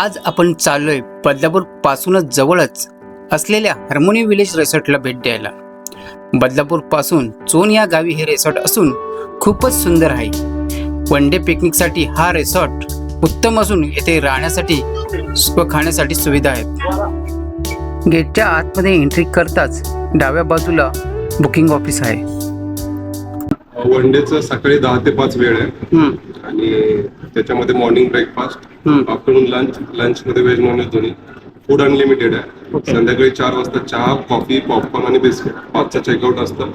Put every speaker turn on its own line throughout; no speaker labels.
आज आपण चाललोय बदलापूर पासूनच जवळच असलेल्या हार्मोनियम विलेज रिसॉर्टला भेट द्यायला. बदलापूरपासून चोन या गावी हे रिसॉर्ट असून खूपच सुंदर आहे. वन डे पिकनिकसाठी हा रिसॉर्ट उत्तम असून येथे राहण्यासाठी व खाण्यासाठी सुविधा आहेत. गेटच्या आतमध्ये एंट्री करताच डाव्या बाजूला बुकिंग ऑफिस आहे.
वन डेचं सकाळी दहा ते पाच वेळ आहे.
हम्म,
आणि त्याच्यामध्ये मॉर्निंग ब्रेकफास्ट
हम्म.
आफ्टरनून लंच लंच मध्ये व्हेज नॉनव्हेज दोन्ही फूड अनलिमिटेड आहे. संध्याकाळी चार वाजता चहा कॉफी पॉपकॉर्न आणि बिस्किट पाचचा चेकआउट असतं.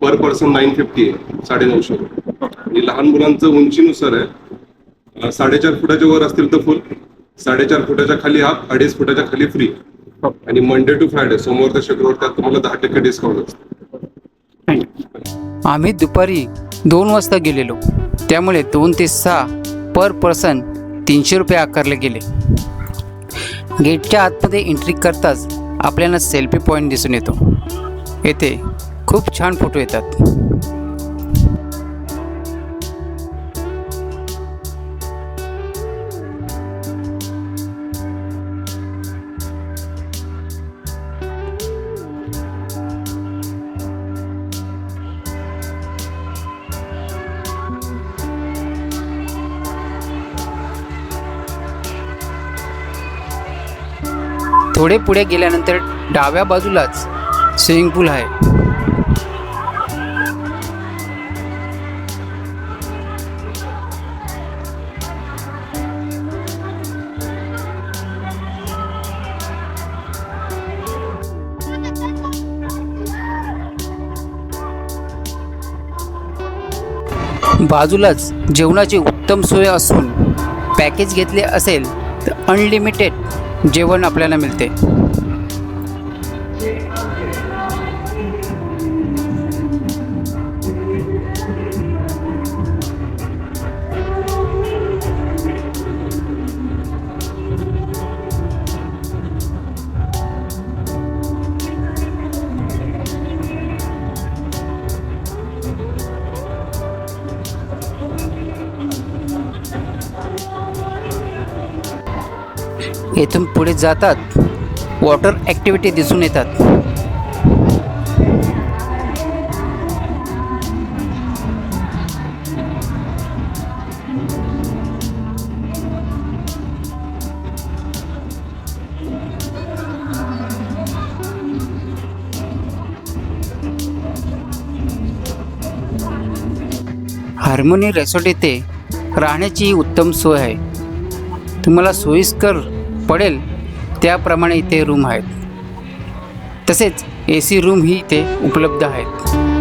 पर पर्सन नाईन फिफ्टी आहे साडे नऊशे रुपये आणि लहान मुलांचं उंचीनुसार आहे. अं, साडेचार फुटाच्या वर असतील तर फुल साडेचार फुटाच्या खाली हाफ अडीच फुटाच्या खाली फ्री आणि मंडे टू फ्रायडे सोमवार ते शुक्रवार त्यात तुम्हाला दहा टक्के डिस्काउंट असतं.
आम्ही दुपारी दोन वाजता गेलेलो. त्यामुळे दोन ते सहा पर पर्सन तीनशे रुपये आकारले गेले. गेटच्या आतमध्ये एंट्री करताच आपल्याला सेल्फी पॉईंट दिसून येतो. येथे खूप छान फोटो येतात. थोडे पुढे गेल्यानंतर डाव्या बाजूलाच स्विमिंग पूल आहे. बाजूलाच जेवणाची उत्तम सोय असून पॅकेज घेतले असेल तर अनलिमिटेड जेवण आपल्याला मिळते. येथून पुढे जातात. वॉटर ॲक्टिव्हिटी दिसून येतात. हार्मोनी रेसॉर्ट येथे राहण्याची उत्तम सोय आहे. तुम्हाला सोयीस्कर पडेल त्याप्रमाणे इथे रूम आहेत. तसेच ए सी रूम ही इथे उपलब्ध आहेत.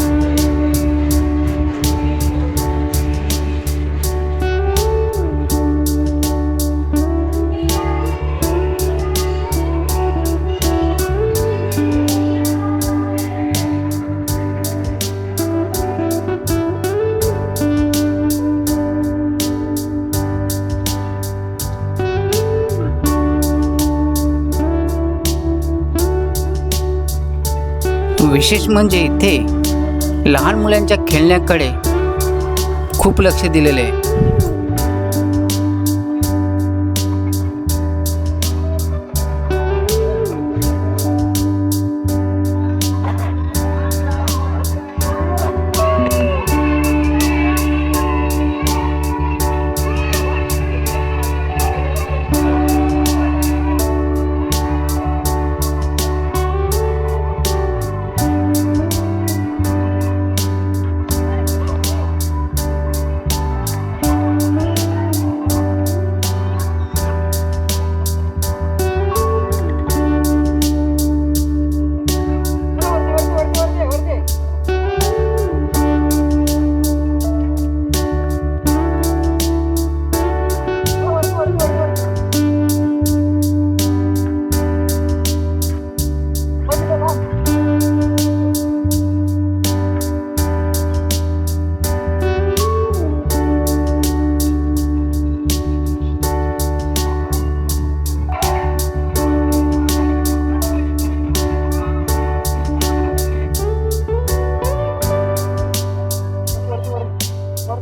विशेष म्हणजे इथे लहान मुलांच्या खेळण्याकडे खूप लक्ष दिलेले आहे.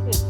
out.